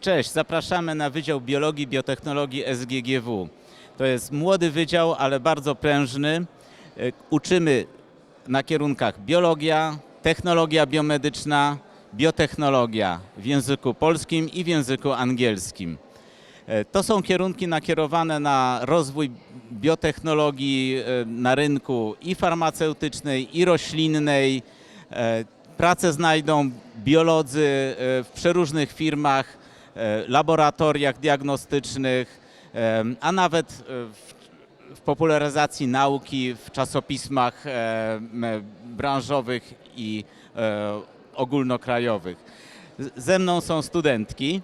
Cześć, zapraszamy na Wydział Biologii i Biotechnologii SGGW. To jest młody wydział, ale bardzo prężny. E, Uczymy na kierunkach biologia, technologia biomedyczna, biotechnologia w języku polskim i w języku angielskim. E, To są kierunki nakierowane na rozwój biotechnologii e, na rynku i farmaceutycznej, i roślinnej. Pracę znajdą biolodzy w przeróżnych firmach, laboratoriach diagnostycznych, e, a nawet e, w, popularyzacji nauki w czasopismach e, branżowych i e, ogólnokrajowych. Ze mną są studentki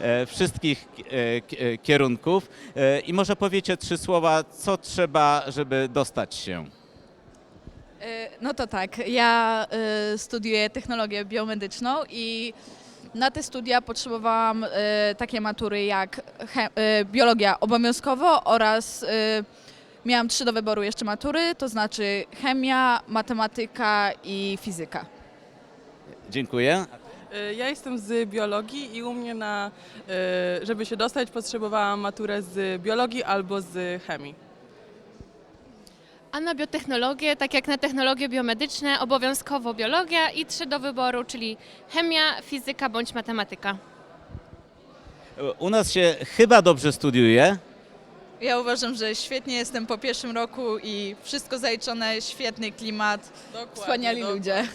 e, wszystkich e, e, kierunków e, i może powiecie trzy słowa, co trzeba, żeby dostać się. E, No to tak, ja e, studiuję technologię biomedyczną i na te studia potrzebowałam e, takie matury jak e, biologia obowiązkowo oraz e, miałam trzy do wyboru jeszcze matury, to znaczy chemia, matematyka i fizyka. Dziękuję. Y, Ja jestem z biologii i u mnie na, y, żeby się dostać, potrzebowałam maturę z biologii albo z chemii. A na biotechnologię, tak jak na technologie biomedyczne, obowiązkowo biologia i trzy do wyboru, czyli chemia, fizyka bądź matematyka. U nas się chyba dobrze studiuje. Ja uważam, że świetnie jestem po pierwszym roku i wszystko zaliczone, świetny klimat. Dokładnie, Wspaniali ludzie.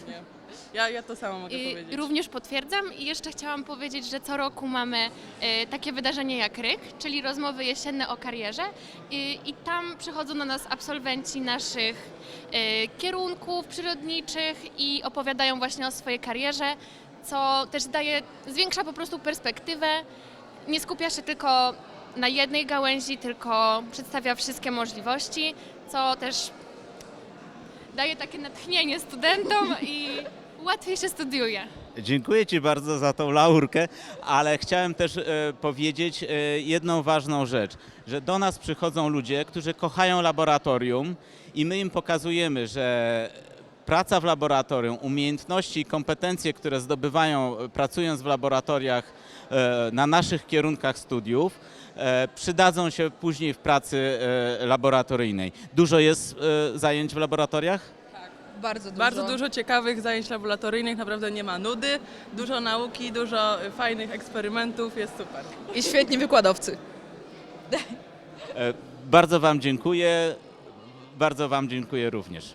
Ja, ja to samo mogę I powiedzieć. również potwierdzam. I jeszcze chciałam powiedzieć, że co roku mamy e, takie wydarzenie jak RYK, czyli rozmowy jesienne o karierze. I, i tam przychodzą do nas absolwenci naszych e, kierunków przyrodniczych i opowiadają właśnie o swojej karierze, co też daje, zwiększa po prostu perspektywę, nie skupia się tylko na jednej gałęzi, tylko przedstawia wszystkie możliwości, co też daje takie natchnienie studentom i łatwiej się studiuje. Dziękuję Ci bardzo za tą laurkę, ale chciałem też e, powiedzieć e, jedną ważną rzecz, że do nas przychodzą ludzie, którzy kochają laboratorium i my im pokazujemy, że praca w laboratorium, umiejętności i kompetencje, które zdobywają pracując w laboratoriach e, na naszych kierunkach studiów, e, przydadzą się później w pracy e, laboratoryjnej. Dużo jest e, zajęć w laboratoriach? Bardzo dużo. Bardzo dużo ciekawych zajęć laboratoryjnych, naprawdę nie ma nudy, dużo nauki, dużo fajnych eksperymentów, jest super. I świetni wykładowcy. E, Bardzo Wam dziękuję. Bardzo Wam dziękuję również.